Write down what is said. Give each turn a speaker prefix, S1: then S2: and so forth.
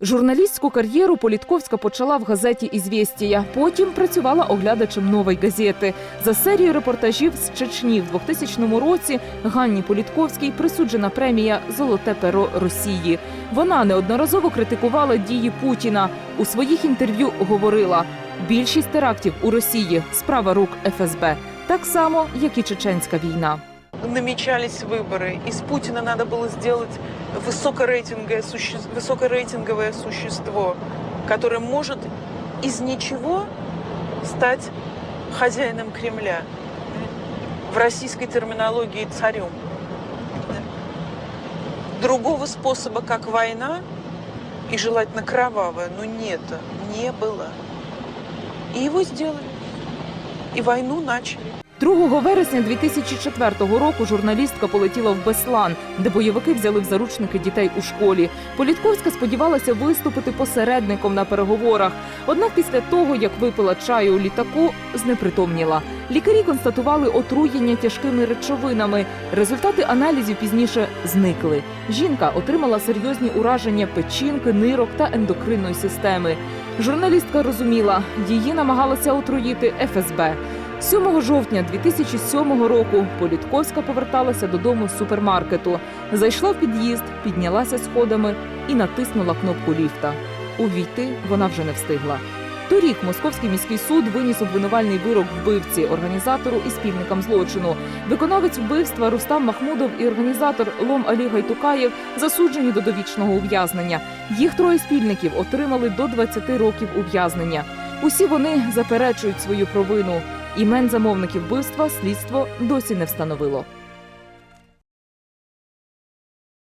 S1: Журналістську кар'єру Політковська почала в газеті «Ізвєстія». Потім працювала оглядачем «Нової газети». За серію репортажів з Чечні в 2000 році Ганні Політковській присуджена премія Золоте перо Росії. Вона неодноразово критикувала дії Путіна. У своїх інтерв'ю говорила: більшість терактів у Росії справа рук ФСБ, так само як і чеченська війна.
S2: Намечались выборы. Из Путина надо было сделать высокорейтинговое, суще... высокорейтинговое существо, которое может из ничего стать хозяином Кремля. В российской терминологии царем. Другого способа, как война, и желательно кровавая, но нет, не было. И его сделали. И войну начали.
S1: 2 вересня 2004 року журналістка полетіла в Беслан, де бойовики взяли в заручники дітей у школі. Політковська сподівалася виступити посередником на переговорах. Однак після того, як випила чаю у літаку, знепритомніла. Лікарі констатували отруєння тяжкими речовинами. Результати аналізів пізніше зникли. Жінка отримала серйозні ураження печінки, нирок та ендокринної системи. Журналістка розуміла, її намагалася отруїти ФСБ. 7 жовтня 2007 року Політковська поверталася додому з супермаркету. Зайшла в під'їзд, піднялася сходами і натиснула кнопку ліфта. Увійти вона вже не встигла. Торік Московський міський суд виніс обвинувальний вирок вбивці, організатору і спільникам злочину. Виконавець вбивства Рустам Махмудов і організатор Лом Алі Гайтукаєв засуджені до довічного ув'язнення. Їх троє спільників отримали до 20 років ув'язнення. Усі вони заперечують свою провину. Імен замовників вбивства слідство досі не встановило.